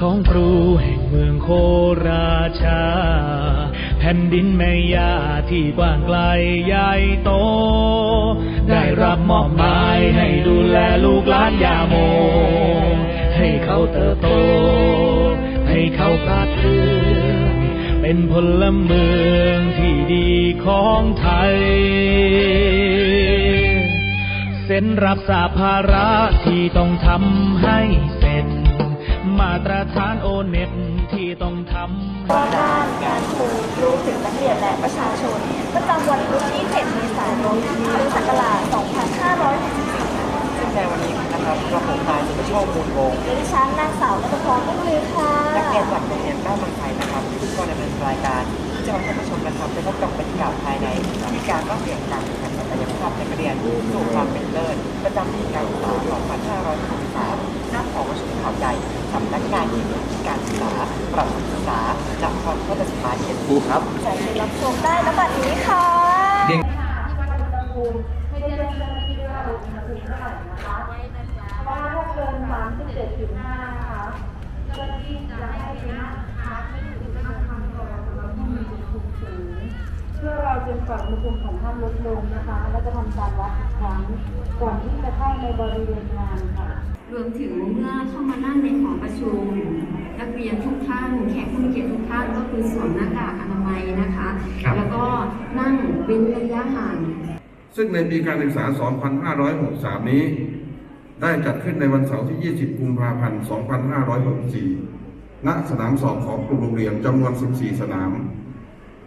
ของครูแห่งเมืองโคราชา แผ่นดินแม่ยาที่กว้างไกลใหญ่โต ได้รับมอบหมายให้ดูแลลูกหลานยาโม ให้เขาเติบโต ให้เขาพาดเรืองเป็นพลเมืองที่ดีของไทยเซ็นรับสาภาระที่ต้องทำให้ มาตรฐานโอเน็ตที่ต้องทำให้ด้านการครูรู้ถึงนักเรียนและประชาชนประจำวันพุธที่ 7 เมษายนพุทธศักราช2564ซึ่งในวันนี้นะครับกระผมนายสุภโชคมูลวงศ์และดิฉันนางสาวนัทพรมุ่งลือค่ะนักเรียนจากโรงเรียนบ้านบางไทรนะครับที่ก็ดำเนินรายการที่จะมาท่านผู้ชมนะครับไปพบกับบรรยากาศภายในที่การก็เปลี่ยนการแข่งขันศักยภาพนักเรียนสู่ความเป็นเลิศประจำปีการศึกษา2563หน้าของ ประชุมข่าวใหญ่สำนักงานเขตการศึกษาประถมศึกษาจากพรพัฒนาเขตภูครับใจดีรับชมได้แล้วบัดนี้ค่ะที่วัดอุณหภูมิให้แจ้งเจ้าหน้าที่ด้วยว่าอุณหภูมิเท่าไหร่นะคะเพราะว่าถ้าเกินะคะเจ้าหน้าที่จะให้ไปนั่งพักไม่ถึงนั่งทำก่อนสำหรับผู้มีอุณหภูมิสูงเพื่อเราจนกว่าอุณหภูมิของท่านลดลงนะคะ และจะทำการวัดอีกครั้งก่อนที่จะเข้าในบริเวณงานค่ะ รวมถึงเมื่อเข้ามานั่งในหอประชุม นักเรียนทุกท่านแขกผู้มีเกียรติทุกท่านก็คือสวมหน้ากากอนามัยนะคะ แล้วก็นั่งเว้นระยะห่าง ซึ่งในปีการศึกษา 2563 นี้ ได้จัดขึ้นในวันเสาร์ที่ 20 กุมภาพันธ์ 2564 ณ สนามสอบของกลุ่มโรงเรียนจำนวน 14 สนาม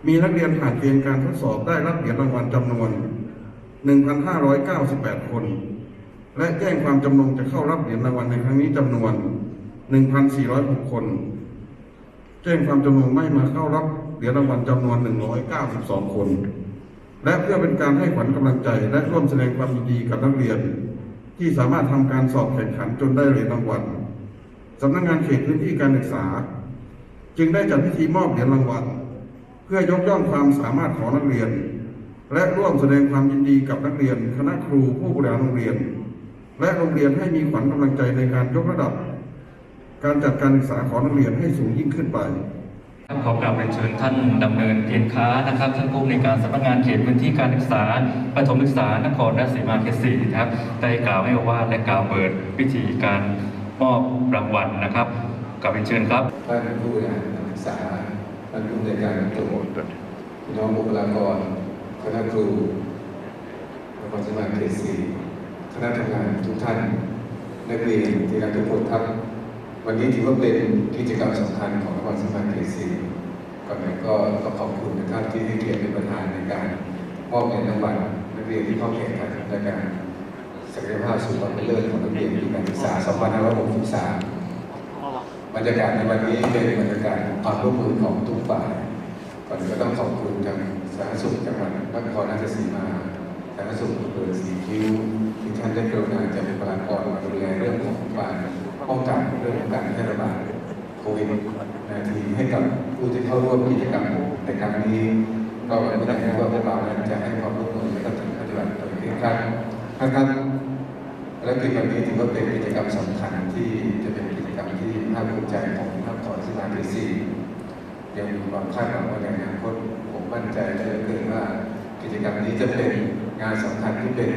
มีนักเรียนผ่านเกณฑ์การทดสอบได้รับเหรียญรางวัลจำนวน 1,598 คน และแจ้งความจำนงจะเข้ารับเหรียญรางวัลในครั้งนี้จำนวน 1,406 คน แจ้งความจำนงไม่มาเข้ารับเหรียญรางวัลจำนวน 192 คน และเพื่อเป็นการให้ขวัญกำลังใจและร่วมแสดงความยินดีกับนักเรียน ที่สามารถทำการสอบแข่งขันจนได้เหรียญรางวัลสำนักงานเขตพื้นที่การศึกษา จึงได้จัดพิธีมอบเหรียญรางวัล เพื่อยกย่องความสามารถของนักเรียน และร่วมแสดงความยินดีกับนักเรียน คณะครูผู้บริหารโรงเรียน และโรงเรียนให้มีขวัญกำลังใจในการยกระดับ การจัดการศึกษาของนักเรียนให้สูงยิ่งขึ้นไปครับขอกราบเรียนเชิญท่านดำเนินเพียรค้านะครับท่านผู้ในการสำนักงานเขตพื้นที่การศึกษาประถมศึกษานครราชสีมาเขตสี่นะครับได้กล่าวให้โอวาและกล่าวเปิดพิธีการมอบรางวัลนะครับกราบเรียนเชิญครับท่านผู้บริหารศึกษา ท่านผู้ในการตรวจพี่น้องบุคลากร คณะครูนครสวรรค์เขตสี่คณะทำงานทุกท่าน นักเรียนที่รักทุกคนครับ วันนี้ถือว่าเป็นกิจกรรมสำคัญของนครสวรรค์เขตสี่ก่อนอื่นก็ก็ขอบคุณนะครับที่ให้เกียรติเป็นประธานในการมอบเหรียญรางวัลนักเรียนที่เข้าแข่งขันในการศักยภาพสู่ความเป็นเลิศของนักเรียนปีการศึกษา 2563 บรรยากาศในวันนี้เป็นบรรยากาศความร่วมมือของทุกฝ่ายก่อนก็ต้องขอบคุณทางสาธารณสุขจังหวัดนครราชสีมาสาธารณสุขอำเภอสีคิ้วที่ท่านได้กรุณาจัดบุคลากรมาดูแลเรื่องของการป้องกันเรื่องของการแพร่ระบาดโควิดนาทีให้กับผู้ที่เข้าร่วมกิจกรรมในครั้งนี้ก็ไม่ได้ให้ว่าพวกเรานั้นจะให้ความร่วมมือและก็ถึงปฏิบัติโดยเคร่งครัดนะครับและกิจกรรมนี้ถือว่าเป็นกิจกรรมสำคัญที่จะเป็น ที่ภาคภูมิใจของนครสวรรค์เขตสี่ยังมีความคาดหวังว่าในอนาคตผมมั่นใจเหลือเกินว่ากิจกรรมนี้จะเป็นงานสำคัญที่เป็น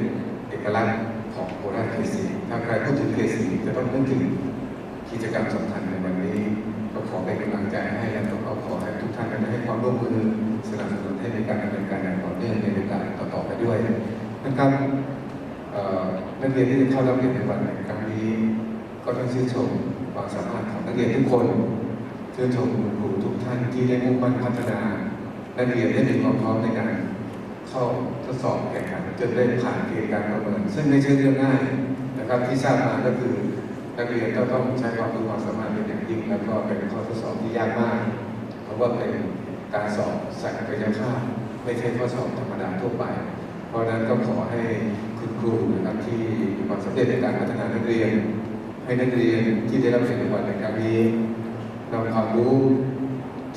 เอกลักษณ์ของโคราชเขตสี่ถ้าใครพูดถึงเขตสี่จะต้องนึกถึงกิจกรรมสำคัญในวันนี้ ก็ขอเป็นกำลังใจให้และก็ขอให้ทุกท่านได้ให้ความร่วมมือสนับสนุนให้มีการดำเนินการอย่างต่อเนื่องในโอกาสต่อๆไปด้วยนะครับนักเรียนที่จะเข้ารับเรียนในวันในครั้งนี้ก็ต้องชื่นชม ความสามารถของนักเรียนทุกคนเชื่นชมคุณครูทุกท่านที่ได้มุ่งมั่นพัฒนา นักเรียนได้มีความพร้อมในการเข้าทดสอบแข่งขันจนได้ผ่านเกณฑ์การประเมิน ซึ่งไม่ใช่เรื่องง่ายนะครับที่ทราบมาก็คือนักเรียนก็ต้องใช้ความรู้ความสามารถเป็นอย่างยิ่ง แล้วก็เป็นข้อทดสอบที่ยากมาก เพราะว่าเป็นการสอบศักยภาพไม่ใช่ข้อสอบธรรมดาทั่วไป เพราะฉะนั้นก็ขอให้คุณครูนะครับที่มีความสำเร็จในการพัฒนานักเรียน ให้นักเรียนที่ได้รับเกียรติรางวัลในครั้งนี้นำความรู้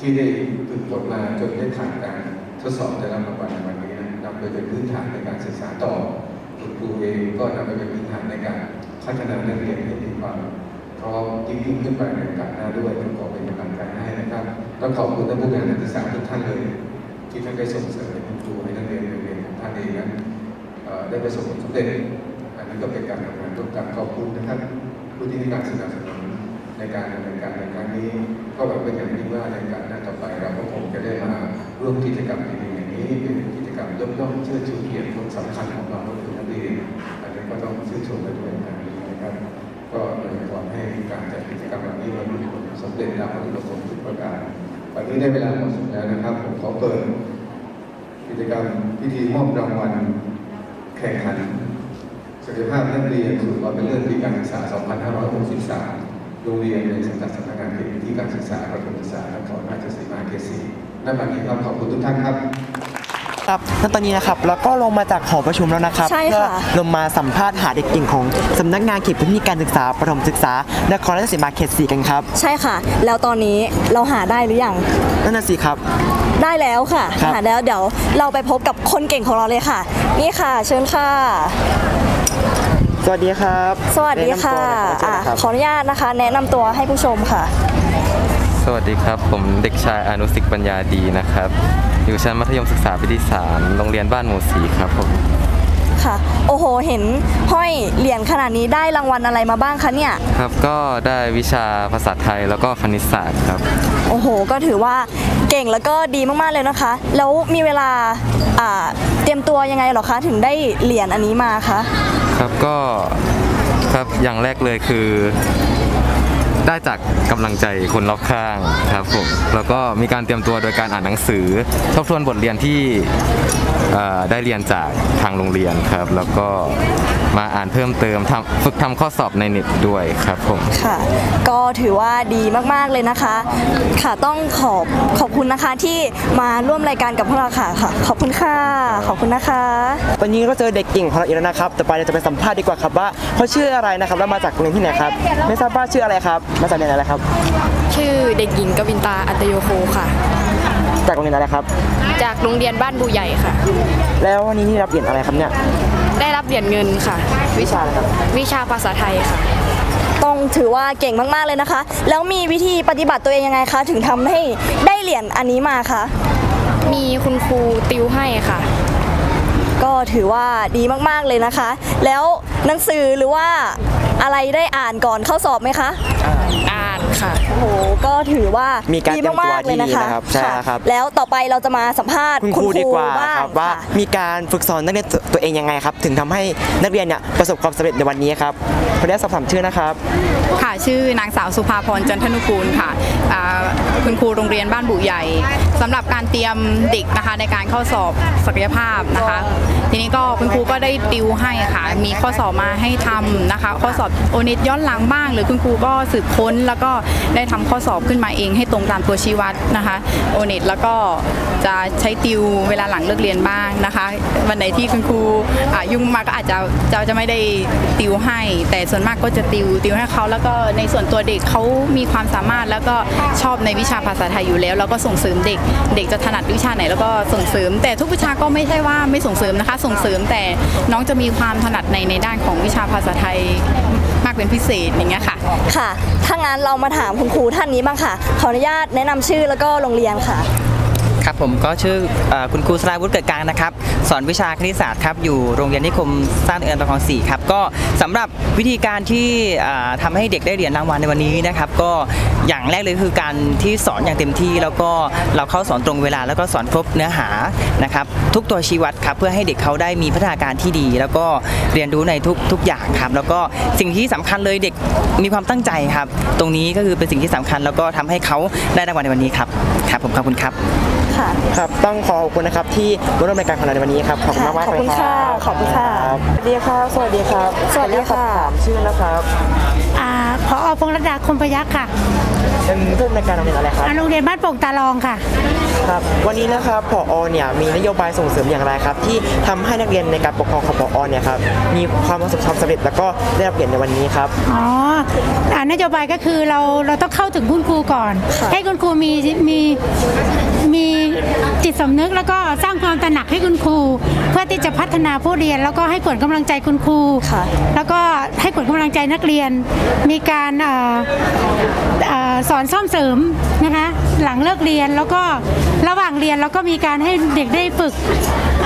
ที่ได้ฝึกฝนมาจนได้ผ่านการทดสอบได้รับรางวัลในวันนี้นะนำไปเป็นพื้นฐานในการศึกษาต่อคุณครูเองก็นำไปเป็นพื้นฐานในการพัฒนานักเรียนให้มีความพร้อมยิ่งยิ่งขึ้นไปในกาสหน้าด้วยต้องขอเป็นกำลังใจให้นะครับต้องขอบคุณท่านผู้บริหารนักศึกษาทุกท่านเลย ที่ท่านได้ส่งเสริมให้คุณครูให้นักเรียนในโรงเรียนของท่านเองนั้นได้ประสบผลสำเร็จอันนี้ก็เป็นการทำงานร่วมกันขอบคุณนะครับ ผู้ที่ให้การสนับสนุนในการดำเนินการในครั้งนี้ ก็หวังเป็นอย่างยิ่งว่าในการหน้าต่อไปเราก็คงจะได้มาร่วมกิจกรรมดีๆอย่างนี้เป็นกิจกรรมย่อมย่อมเชื่อชูเกียรติคนสำคัญของเราก็คือนักเรียนอันนี้ก็ต้องชื่นชมในด้วยการนี้นะครับ ก็เลยขอให้การจัดกิจกรรมแบบนี้มันมีผลสำเร็จตามวัตถุประสงค์ทุกประการวันนี้ได้เวลาเหมาะสมแล้วนะครับ ผมขอเปิดกิจกรรมพิธีมอบรางวัลแข่งขัน ศักยภาพนักเรียนสู่ความเป็นเลิศปีการศึกษา 2563 โรงเรียนในสังกัดสำนักงานเขตพื้นที่การศึกษาประถมศึกษานครราชสีมาเขตสี่ณบัดนี้ครับขอบคุณทุกท่านครับครับแล้วตอนนี้นะครับแล้วก็ลงมาจากหอประชุมแล้วนะครับใช่เพื่อค่ะลงมาสัมภาษณ์หาเด็กเก่งของสำนักงานเขตพื้นที่การศึกษาประถมศึกษานครราชสีมาเขตสี่กันครับใช่ค่ะ แล้วตอนนี้เราหาได้หรือยัง นั่นน่ะสิครับ ได้แล้วค่ะครับ หาแล้วเดี๋ยวเราไปพบกับคนเก่งของเราเลยค่ะ นี่ค่ะ เชิญค่ะ สวัสดีครับ สวัสดีค่ะแนะนำตัวหน่อยอะครับขออนุญาตนะคะ แนะนำตัวให้ผู้ชมค่ะ สวัสดีครับ ผมเด็กชายอนุสิกปัญญาดีนะครับ อยู่ชั้นมัธยมศึกษาปีที่สามโรงเรียนบ้านหมู่สีครับผม ค่ะ โอ้โห เห็นห้อยเหรียญขนาดนี้ได้รางวัลอะไรมาบ้างคะเนี่ย ครับ ก็ได้วิชาภาษาไทยแล้วก็คณิตศาสตร์ครับ โอ้โห ก็ถือว่าเก่งแล้วก็ดีมากๆเลยนะคะ แล้วมีเวลาอ่าเตรียมตัวยังไงเหรอคะ ถึงได้เหรียญอันนี้มาคะ ครับก็ครับอย่างแรกเลยคือ ได้จากกำลังใจคนรอบข้างครับผมแล้วก็มีการเตรียมตัวโดยการอ่านหนังสือทบทวนบทเรียนที่ ได้เรียนจากทางโรงเรียนครับ แล้วก็มาอ่านเพิ่มเติมทำฝึกทำข้อสอบในเน็ตด้วยครับผมค่ะ ก็ถือว่าดีมากๆเลยนะคะ ค่ะต้องขอบขอบคุณนะคะที่มาร่วมรายการกับพวกเราค่ะค่ะ ขอบคุณค่ะ ขอบคุณนะคะตอนนี้ก็เจอเด็กเก่งของเราอีกแล้วนะครับต่อไปเราจะไปสัมภาษณ์ดีกว่าครับว่าเขาชื่ออะไรนะครับแล้วมาจากโรงเรียนที่ไหนครับไม่ทราบว่าชื่ออะไรครับ มาจากโรงเรียนอะไรครับ ชื่อเด็กหญิงกวินตาอัตโยโคค่ะ จากโรงเรียนอะไรครับ จากโรงเรียนบ้านบูใหญ่ค่ะ แล้ววันนี้ที่รับเหรียญอะไรครับเนี่ย ได้รับเหรียญเงินค่ะ วิชาอะไรครับ วิชาภาษาไทยค่ะ ต้องถือว่าเก่งมาก ๆ เลยนะคะ แล้วมีวิธีปฏิบัติตัวเองยังไงคะ ถึงทำให้ได้เหรียญอันนี้มาคะ มีคุณครูติวให้ค่ะ ก็ถือว่าดีมาก ๆ เลยนะคะ แล้วหนังสือหรือว่าอะไรได้อ่านก่อนเข้าสอบไหมคะ อ่าน ค่ะโอ้โหก็ถือว่ามีการดีเตรียมตัวมากๆเลยนะคะดีนะครับใช่แล้วครับ แล้วต่อไปเราจะมาสัมภาษณ์คุณคุคณรูคดีรูกว่าบ้างครับว่าค่ะมีการฝึกสอนนักเรียนตัวเองยังไงครับ ถึงทำให้นักเรียนเนี่ยประสบความสำเร็จในวันนี้ครับขออนุญาตสอบถามชื่อนะครับ ค่ะชื่อนางสาวสุภาพรจันทนุกูลค่ะอ่าคุณครูโรงเรียนบ้านบุใหญ่สำหรับการเตรียมเด็กนะคะในการเข้าสอบศักยภาพนะคะ ทีนี้ก็คุณครูก็ได้ติวให้ค่ะมีข้อสอบมาให้ทำนะคะ ข้อสอบโอเน็ตย้อนหลังบ้าง หรือคุณครูก็สืบค้นแล้วก็ได้ทำข้อสอบขึ้นมาเองให้ตรงตามตัวชี้วัดนะคะโอเน็ตแล้วก็จะใช้ติวเวลาหลังเลิกเรียนบ้างนะคะวันไหนที่คุณครูยุ่งมากก็อาจจะจะจะไม่ได้ติวให้ แต่ส่วนมากก็จะติวติวให้เขาแล้วก็ในส่วนตัวเด็กเขามีความสามารถแล้วก็ชอบในวิชาภาษาไทยอยู่แล้วแล้วก็ส่งเสริมเด็ก เด็กจะถนัดวิชาไหนแล้วก็ส่งเสริม แต่ทุกวิชาก็ไม่ใช่ว่าไม่ส่งเสริมนะคะ ส่งเสริมแต่น้องจะมีความถนัดในในด้านของวิชาภาษาไทย มากเป็นพิเศษอย่างเงี้ยค่ะ ค่ะ ถ้างั้นเรามาถามคุณครูท่านนี้บ้างค่ะ ขออนุญาตแนะนำชื่อแล้วก็โรงเรียนค่ะ ครับผมก็ชื่ออคุณครูสราวุฒิเกิดกลางนะครับ สอนวิชาคณิตศาสตร์ครับอยู่โรงเรียนนิคมสร้างเอือนประคองสี่ครับก็สำหรับวิธีการที่ทำาให้เด็กได้เหรียญรางวัลในวันนี้นะครับ ก็อย่างแรกเลยคือการที่สอนอย่างเต็มที่แล้วก็เราเข้าสอนตรงเวลาแล้วก็สอนครบเนื้อหานะครับทุกตัวชี้วัดครับเพื่อให้เด็กเขาได้มีพัฒนาการที่ดี แล้วก็เรียนรู้ในทุกทุกอย่างครับ แล้วก็สิ่งที่สำคัญเลยเด็กมีความตั้งใจครับ ตรงนี้ก็คือเป็นสิ่งที่สำคัญ แล้วก็ทำให้เขาได้รางวัลในวันนี้ครับครับผมขอบคุณครับ ค่ะ ครับ ต้องขอขอบคุณนะครับที่มาร่วมรายการของเราในวันนี้ครับ ขอบคุณมากมากขอบเลยคุณครัค่ะบขอบคุณค่ะรับสวัสดีครับ สวัสดีครับสวัสดีค่ะขออนุญาตสอบถามชื่อนะครับอ่าพอพงษ์ระดาคมพยักษ์ค่ะเป็นเพื่อนรายการโรงเรียนอะไรครับอ่าโรงเรียนบ้านโป่งตาลองค่ะ ครับ วันนี้นะครับผอเนี่ยมีนโยบายส่งเสริมอย่างไรครับ ที่ทำให้นักเรียนในการปกครองของผอเนี่ยครับมีความประสบความสำเร็จแล้วก็ได้รับเหรียญในวันนี้ครับ อ๋ออ่านโยบายก็คือเราเราต้องเข้าถึงคุณครูก่อน ให้คุณครูมีมีมี จิตสำนึกแล้วก็สร้างความตระหนักให้คุณครู เพื่อที่จะพัฒนาผู้เรียน แล้วก็ให้กวดกำลังใจคุณครูแล้วก็ให้กวดกำลังใจนักเรียน มีการเอ่อเอ่อสอนซ่อมเสริมนะคะหลังเลิกเรียนแล้วก็ระหว่างเรียนแล้วก็มีการให้เด็กได้ฝึก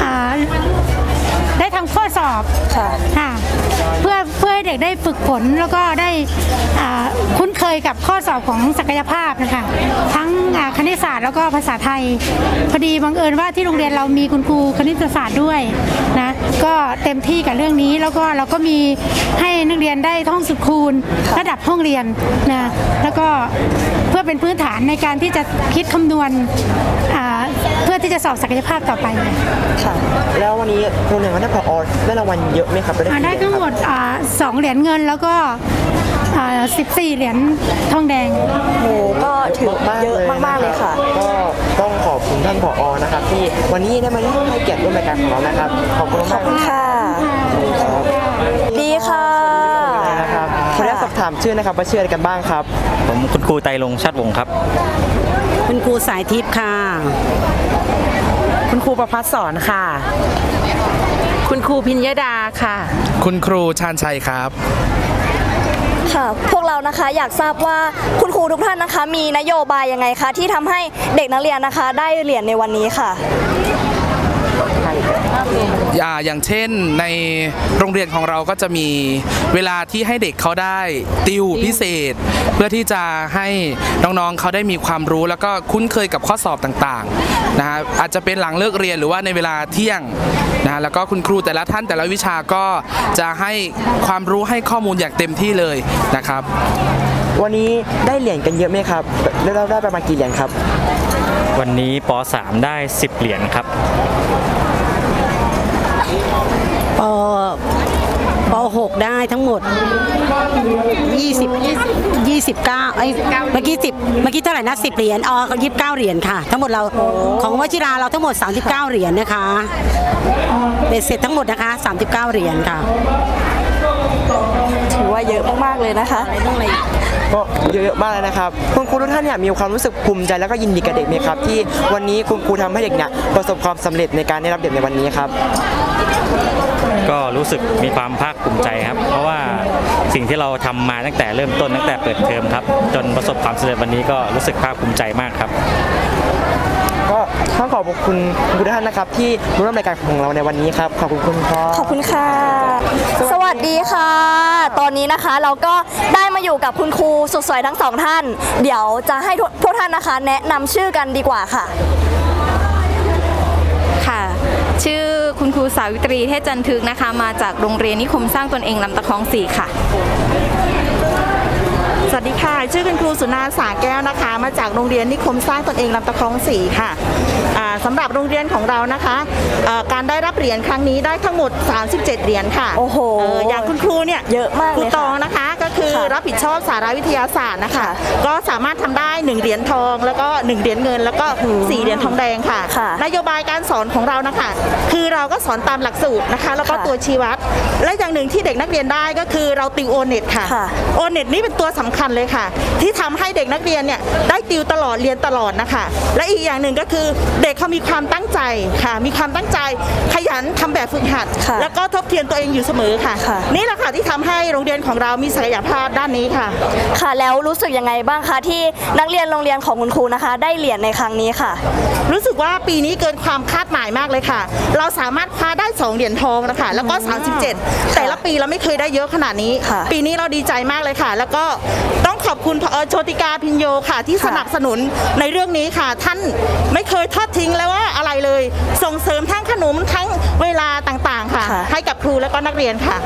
อ่าได้ทำข้ อสอบค่ะเพื่อเพื่อให้เด็กได้ฝึกฝนแล้วก็ได้อ่าคุ้นเคยกับข้อสอบของศักยภาพนะคะ ทั้งอ่าคณิตศาสตร์แล้วก็ภาษาไทย พอดีบังเอิญว่าที่โรงเรียนเรามีคุณครูคณิตศาสตร์ด้วยนะก็เต็มที่กับเรื่องนี้แล้วก็เราก็มีให้นักเรียนได้ท่องสุดคูณระดับห้องเรียนนะแล้วก็เพื่อเป็นพื้นฐานในการที่จะคิดคำนวณอ่าเพื่อที่จะสอบศักยภาพต่อไปค่ะแล้ววันนี้โรงเรียนของท่านผอได้รางวัลเยอะไหมครับอ่าได้ทั้งหมดอ่าสองเหรียญเงินแล้วก็อ่า14 เหรียญทองแดงโหก็ถือเยอะมากๆเลยค่ะ ก็ต้องขอบคุณท่านผอนะครับ ที่วันนี้ได้มาให้เกียรติร่วมรายการของเรานะครับ ขอบคุณมากขอบคุณค่ะ ดีค่ะาตสอบถามชื่อนะครับว่าชื่ออะไรกันบ้างครับ ผมคุณครูไตรลงค์ชัดวงศ์ครับ คุณครูสายทิพย์ค่ะ คุณครูประพัฒสอนค่ะ คุณครูพิญญดาค่ะ คุณครูชาญชัยครับ ค่ะ พวกเรานะคะอยากทราบว่าคุณครูทุกท่านนะคะ มีนโยบายยังไงคะที่ทำให้เด็กนักเรียนนะคะ ได้เหรียญในวันนี้ค่ะ อ่าอย่างเช่นในโรงเรียนของเราก็จะมีเวลาที่ให้เด็กเขาได้ติวพิเศษ เพื่อที่จะให้น้องๆเขาได้มีความรู้แล้วก็คุ้นเคยกับข้อสอบต่างๆนะฮะอาจจะเป็นหลังเลิกเรียนหรือว่าในเวลาเที่ยงนะฮะแล้วก็คุณครูแต่ละท่านแต่ละวิชาก็จะให้ความรู้ให้ข้อมูลอย่างเต็มที่เลยนะครับ วันนี้ได้เหรียญกันเยอะไหมครับได้ได้ได้ประมาณกี่เหรียญครับ วันนี้ป .3 ได้ 10 เหรียญครับ ปป 6 ได้ทั้งหมด 20 29เอ้ยเมื่อกี้10เมื่อกี้เท่าไหร่นะ10เหรียญอ๋อ29 เหรียญค่ะ ทั้งหมดเราของวชิราเราทั้งหมด 39 เหรียญนะคะเบ็ดเสร็จทั้งหมดนะคะ 39 เหรียญค่ะถือว่าเยอะมากๆเลยนะคะก็เยอะๆมากเลยนะครับ คุณครูทุกท่านเนี่ยมีความรู้สึกภูมิใจแล้วก็ยินดีกับเด็กไหมครับ ที่วันนี้คุณครูทำให้เด็กเนี่ยประสบความสำเร็จในการได้รับเหรียญในวันนี้ครับ ก็รู้สึกมีความภาคภูมิใจครับ เพราะว่าสิ่งที่เราทำมาตั้งแต่เริ่มต้นตั้งแต่เปิดเทอมครับ จนประสบความสำเร็จวันนี้ก็รู้สึกภาคภูมิใจมากครับ ก็ต้องขอบคุณคุณครูทุกท่านนะครับ ที่มาร่วมรายการของเราในวันนี้ครับขอบคุณคุณพ่อขอบคุณค่ะ สวัสดีค่ะ ตอนนี้นะคะเราก็ได้มาอยู่กับคุณครูสุดสวยทั้งสองท่าน เดี๋ยวจะให้ทุกพวกท่านนะคะ แนะนำชื่อกันดีกว่าค่ะ ค่ะ ชื่อ คุณครูสาวิตรีเทศจันทึกนะคะ มาจากโรงเรียนนิคมสร้างตนเองลำตะคองสี่ค่ะ วัสดีค่ะ ชื่อคุณครูสุนาสาแก้วนะคะ มาจากโรงเรียนนิคมสร้างตนเองลำตะคองสีค่ะอ่าสำหรับโรงเรียนของเรานะคะเอ่อการได้รับเหรียญครั้งนี้ได้ทั้งหมด 37 เหรียญค่ะโอ้โหอย่างคุณครูเนี่ยเยอะมากครูเลยค่ะตองนะคะก็คือค่ะรับผิดชอบสาระวิทยาศาสตร์นะคะ ก็สามารถทำได้ 1 เหรียญทอง แล้วก็ 1 เหรียญเงิน แล้วก็ 4 เหรียญทองแดงค่ะ นโยบายการสอนของเรานะคะ คือเราก็สอนตามหลักสูตรนะคะ แล้วก็ตัวชี้วัด และอย่างหนึ่งที่เด็กนักเรียนได้ก็คือเราติวโอเน็ตค่ะโอเน็ตนี่เป็นตัวสำคัญเลยค่ะ ที่ทำให้เด็กนักเรียนเนี่ยได้ติวตลอดเรียนตลอดนะคะ และอีกอย่างหนึ่งก็คือเด็กเขามีความตั้งใจค่ะ มีความตั้งใจขยันทำแบบฝึกหัด แล้วก็ทบทวนตัวเองอยู่เสมอค่ะ นี่แหละค่ะที่ทำให้โรงเรียนของเรามีศักยภาพด้านนี้ค่ะ ค่ะแล้วรู้สึกยังไงบ้างคะที่นักเรียนโรงเรียนของคุณครูนะคะ ได้เหรียญในครั้งนี้ค่ะ รู้สึกว่าปีนี้เกินความคาดหมายมากเลยค่ะ เราสามารถคว้าได้ 2 เหรียญทองนะคะแล้วก็ 37 แต่ละปีเราไม่เคยได้เยอะขนาดนี้ ปีนี้เราดีใจมากเลยค่ะ แล้วก็ต้องขอบคุณพอโชติกาพินโยค่ะ ที่สนับสนุนในเรื่องนี้ค่ะ ท่านไม่เคยทอดทิ้งแล้วว่าอะไรเลย ส่งเสริมทั้งขนมทั้งเวลาต่างๆค่ะ ให้กับครูและก็นักเรียนค่ะ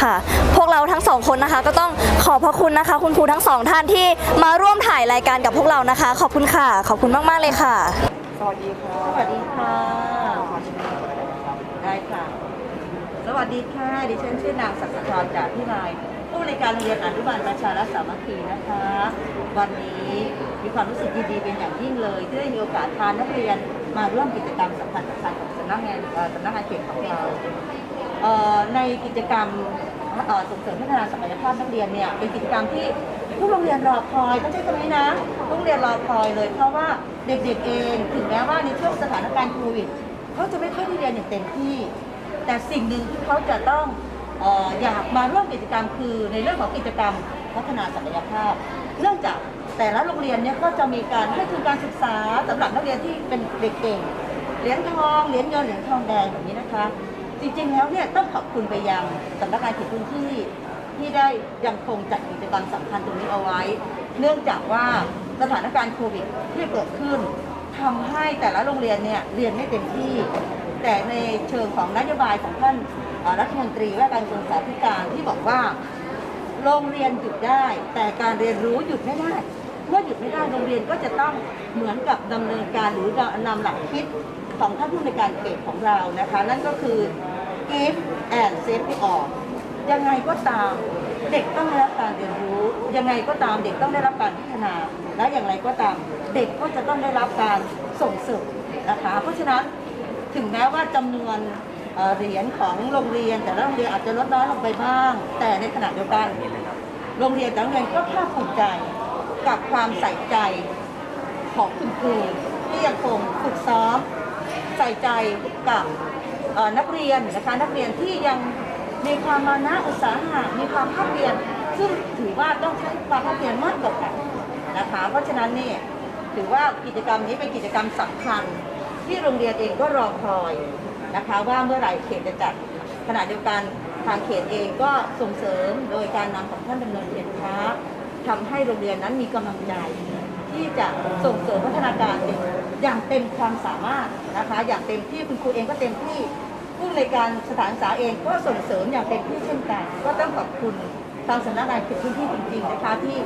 ค่ะ พวกเราทั้งสองคนนะคะ ก็ต้องขอบพระคุณนะคะ คุณครูทั้งสองท่านที่มาร่วมถ่ายรายการกับพวกเรานะคะ ขอบคุณค่ะ ขอบคุณมาก ๆ เลยค่ะ สวัสดีค่ะ สวัสดีค่ะ ได้ค่ะ สวัสดีค่ะ ดิฉันชื่อนางศักดิ์ธรจากที่นายผู้ บริการโรงเรียนอนุบาลประชารัฐสามัคคีนะคะ วันนี้มีความรู้สึกดีๆเป็นอย่างยิ่งเลย ที่ได้มีโอกาสพานักเรียนมาร่วมกิจกรรมสำคัญสำคัญของสำนักงานสำนักงานเขตของเราในกิจกรรมส่งเสริมพัฒนาศักยภาพนักเรียนเนี่ยเป็นกิจกรรมที่ทุกโรงเรียนรอคอยต้องใช้คำนี้นะทุกโรงเรียนรอคอยเลยเพราะว่าเด็กๆเองถึงแม้ว่าในช่วงสถานการณ์โควิดเขาจะไม่ค่อยได้เรียนอย่างเต็มที่ แต่สิ่งหนึ่งที่เขาจะต้อง เอออยากมาร่วมกิจกรรมคือในเรื่องของกิจกรรมพัฒนาศักยภาพ เนื่องจากแต่ละโรงเรียนเนี่ยก็จะมีการให้ทุนการศึกษาสำหรับนักเรียนที่เป็นเด็กเก่งเหรียญทองเหรียญเงินเหรียญทองแดงแบบนี้นะคะ จริงๆแล้วเนี่ยต้องขอบคุณไปยังสำนักงานเขตพื้นที่ที่ได้ยังคงจัดกิจกรรมสำคัญตรงนี้เอาไว้ เนื่องจากว่าสถานการณ์โควิดที่เกิดขึ้น ทำให้แต่ละโรงเรียนเนี่ยเรียนไม่เต็มที่ แต่ในเชิงของนโยบายของท่านรัฐมนตรีว่าการกระทรวงสาธารณสุขที่บอกว่า โรงเรียนหยุดได้ แต่การเรียนรู้หยุดไม่ได้เมื่อหยุดไม่ได้โรงเรียนก็จะต้องเหมือนกับดำเนินการหรือนำหลักคิดของท่านผู้ในการเขตของเรานะคะ นั่นก็คือ give and safety off ยังไงก็ตามเด็กต้องได้รับการเรียนรู้ ยังไงก็ตามเด็กต้องได้รับการพัฒนา และอย่างไรก็ตาม เด็กก็จะต้องได้รับการส่งเสริมนะคะ เพราะฉะนั้นถึงแม้ว่าจำนวนเหรียญของโรงเรียน แต่ละโรงเรียนอาจจะลดน้อยลงไปบ้าง แต่ในขณะเดียวกัน โรงเรียนแต่ละโรงเรียนก็ภาคภูมิใจกับความใส่ใจของคุณครูที่ยังคงฝึกซ้อมใส่ใจกับนักเรียนนะคะนักเรียนที่ยังมีความมานะอุตสาหะมีความภาคเรียน ซึ่งถือว่าต้องใช้ความภาคเรียนมากกว่ากันนะคะ เพราะฉะนั้นนี่ ถือว่ากิจกรรมนี้เป็นกิจกรรมสำคัญ ที่โรงเรียนเองก็รอคอยนะคะว่าเมื่อไหร่เขตจะจัดขณะเดียวกันทางเขตเองก็ส่งเสริมโดยการนำของท่านดำเนินเรียนค้าทำให้โรงเรียนนั้นมีกำลังใจ ที่จะส่งเสริมพัฒนาการเด็กอย่างเต็มความสามารถนะคะอย่างเต็มที่คุณครูเองก็เต็มที่ผู้ในการสถานศึกษาเองก็ส่งเสริมอย่างเต็มที่เช่นกัน ก็ต้องขอบคุณทางสำนักงานเขตพื้นที่จริงๆนะคะที่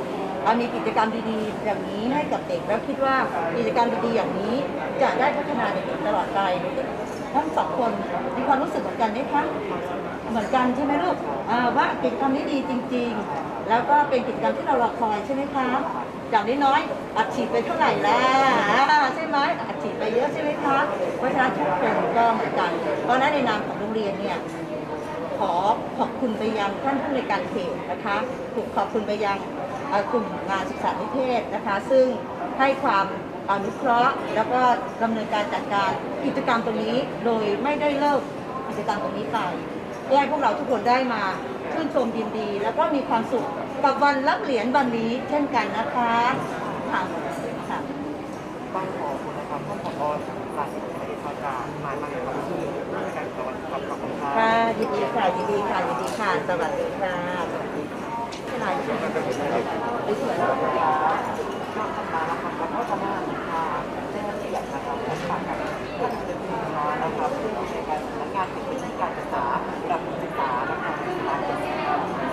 เอามีกิจกรรมดีๆ อย่างนี้ให้กับเด็กแล้วคิดว่ากิจกรรมดีๆอย่างนี้ จะได้พัฒนาเด็กๆตลอดไปทั้งสองคนมีความรู้สึกเหมือนกันไหมคะเหมือนกันใช่ไหมลูกว่ากิจกรรมนี้ดีจริง ๆ แล้วก็เป็นกิจกรรมที่เรารอคอยใช่ไหมคะอย่างน้อยๆอัดฉีดไปเท่าไหร่แล้วอ่าใช่ไหมอัดฉีดไปเยอะใช่ไหมคะเพราะฉะนั้นทุกคนก็เหมือนกัน เพราะนั้นในนามของโรงเรียนเนี่ยขอขอบคุณไปยังท่านผู้ในการเขตนะคะขอบคุณไปยัง กลุ่มงานศึกษานิเทศนะคะ ซึ่งให้ความอนุเคราะห์ แล้วก็ดำเนินการจัดการกิจกรรมตรงนี้โดยไม่ได้เลิกกิจกรรมตรงนี้ไปเพื่อให้พวกเราทุกคนได้มาชื่นชมยินดี แล้วก็มีความสุขกับวันรับเหรียญวันนี้เช่นกันนะคะค่ะค่ะต้องขอบคุณนะครับท่านผอสาธิตไม่ได้ทอการมามาในวันที่ร่วมกันกับวันขอบคุณครับค่ะยินดีค่ะยินดีค่ะยินดีค่ะสวัสดีค่ะ สวัสดีค่ะที่ไหนที่สวยแล้วค่ะข้าวมาแล้วครับแล้วก็ทำงาค่ะเจ้าหน้าที่นะครับและฝากกับท่านเป็นผู้ค้านะครับซึ่งในการสำนักงานเขตพื้นการศึกษาระดับศึกษานะครับ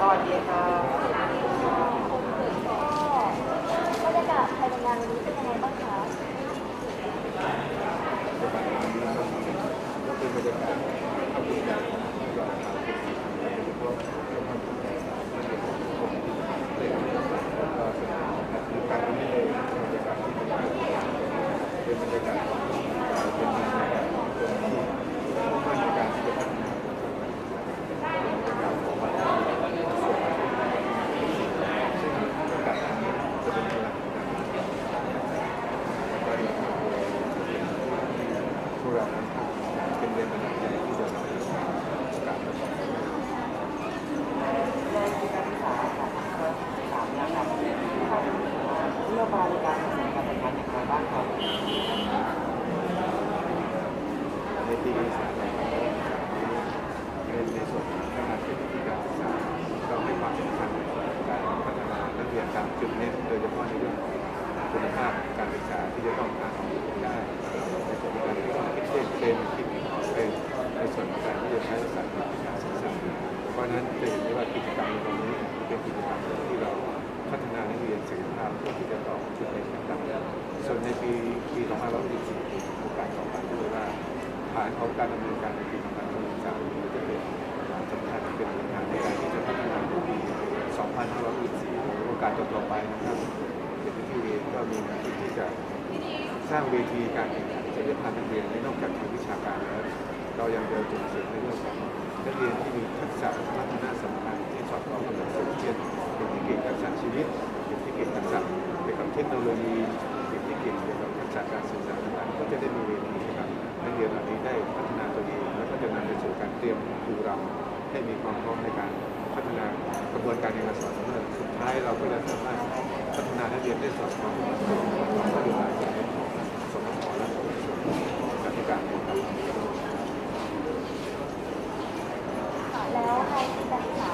สวัสดีครับบรรยากาศภายในงานวันนี้เป็นยังไงบ้างคะ ของการดำเนินการในปี2563จะเป็นสำคัญเป็นฐานในการที่จะพัฒนาในปี 2564โอกาสต่อไปนะครับเด็กที่เรียนก็มีหน้าที่ที่จะสร้างเวทีการแข่งขันศักยภาพนักเรียนในนอกจากทางวิชาการแล้วเรายังเดินจุดเสียงในเรื่องของนักเรียนที่มีทักษะพัฒนาสำคัญที่สอดคล้องกับหลักสูตรเช่นเด็กที่เก่งทักษะชีวิตเด็กที่เก่งทักษะเกี่ยวกับเทคโนโลยีเด็กที่เก่งเกี่ยวกับทักษะการสื่อสารต่างๆก็จะได้มีเวทีให้กับนักเรียนเหล่านี้ได้พัฒนาตัวเองแล้วก็จะนำไปสู่การเตรียมครูเราให้มีความพร้อมในการพัฒนากระบวนการเรียนการสอนของเราสุดท้ายเราก็จะสามารถพัฒนานักเรียนได้สอดคล้องกับความนโยบายของสมรและการที่การครับแล้วในปีการศึกษา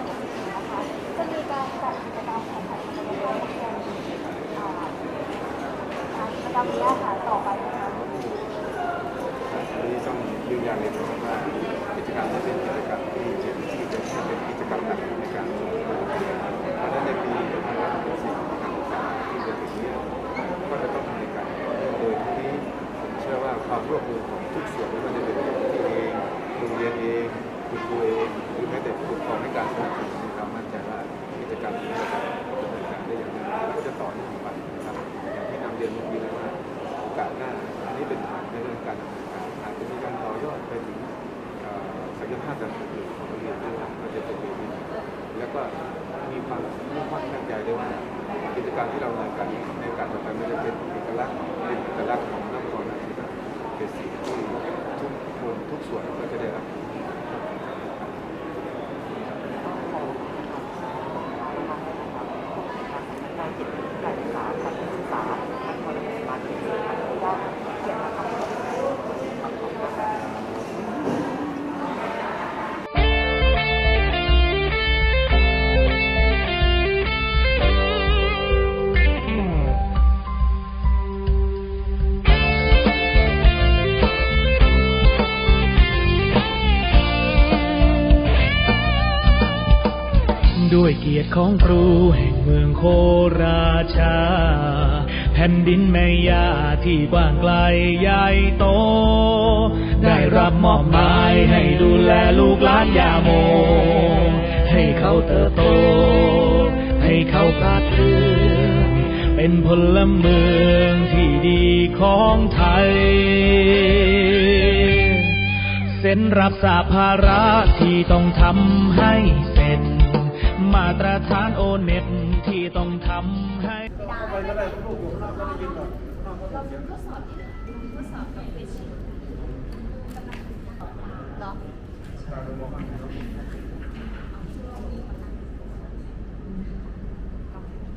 2564นะคะจะมีการจัดกิจกรรมแข่งขันศักยภาพนักเรียนกิจกรรมนี้ค่ะต่อไปนะคะ อันนี้ต้องยืนยันเลยนะครับว่ากิจกรรมนี้เป็นกิจกรรมที่จะที่จะเป็นกิจกรรมหลักในการสอนเพราะฉะนั้นในปี2564การศึกษาที่จะถึงนี้ก็จะต้องมีการโดยที่นี้ผมเชื่อว่าความ ร่วมมือของทุกส่วนไม่ว่าจะเป็นเจ้าหน้าที่เองโรงเรียนเองคุณครูเองหรือแม้แต่ผู้ปกครองให้การสนับสนุนมีความมั่นใจว่ากิจกรรมนี้จะดำเนินการได้อย่างดีแล้วก็จะต่อเนื่องไปนะครับอย่างที่นำเรียนเมื่อกี้แล้วว่าโอกาสหน้าอันนี้เป็นฐานในเรื่องการดำเนินการอาจจะมีการต่อยอดไปถึงศักยภาพทางอื่นของโรงเรียนด้วยก็จะเป็นเรื่องนี้แล้วก็มีความมุ่งมั่นตั้งใจด้วยว่ากิจกรรมที่เราดำเนินการในการต่อไปมันจะเป็นเอกลักษณ์เป็นเอกลักษณ์ของนครราชสีมา เป็นสิ่งที่ทุกคนทุกส่วนก็จะได้รับ ของครูแห่งเมืองโคราชา แผ่นดินแม่ยาที่กว้างไกลใหญ่โต ได้รับมอบหมายให้ดูแลลูกหลานยาโม ให้เขาเติบโต ให้เขาพลาเลือเป็นพลเมืองที่ดีของไทยเซ็นรับสาภาระที่ต้องทำให้ มาตรฐานโอเน็ตที่ต้องทำให้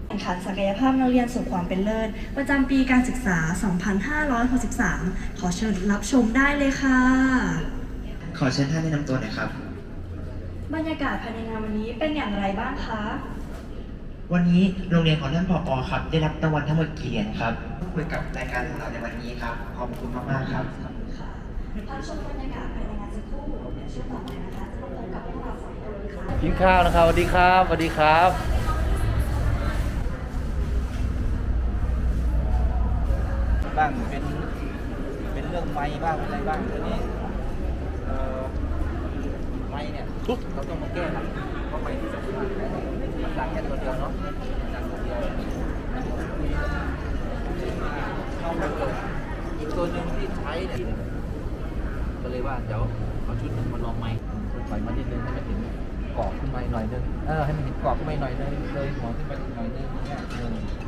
แข่งขันศักยภาพนักเรียนสู่ความเป็นเลิศ ประจำปีการศึกษา 2563 ขอเชิญรับชมได้เลยค่ะ ขอเชิญท่านแนะนำตัวหน่อยครับ บรรยากาศภายในงานวันนี้เป็นอย่างไรบ้างคะ วันนี้โรงเรียนของท่านผอครับ ได้รับรางวัลทั้งหมดกี่เหรียญครับคุยกับรายการของเราในวันนี้ครับ ขอบคุณมากๆครับพักชมบรรยากาศภายในงานสักครู่เดี๋ยวช่วงต่อไปนะคะจะมาพบกับพวกเราสองคนค่ะกินข้าวนะครับสวัสดีครับสวัสดีครับบ้างเป็นเป็นเรื่องไม้บ้างเป็นอะไรบ้างทีนี้เอ่อไม้เนี่ย เราต้องมาแก้ครับเพราะไม้ที่สำคัญมันดังแค่ตัวเดียวเนาะมันดังตัวเดียวเข้ามาเลยอีกตัวหนึ่งที่ใช้เนี่ยก็เลยว่าเดี๋ยวเอาชุดหนึ่งมาลองไม้ถอยมานิดนึงให้มันเห็นกรอบขึ้นมาหน่อยนึงเออให้มันเห็นกรอบขึ้นมาหน่อยนึงเลยหัวขึ้นไปหน่อยนึงเนี่ยหนึ่ง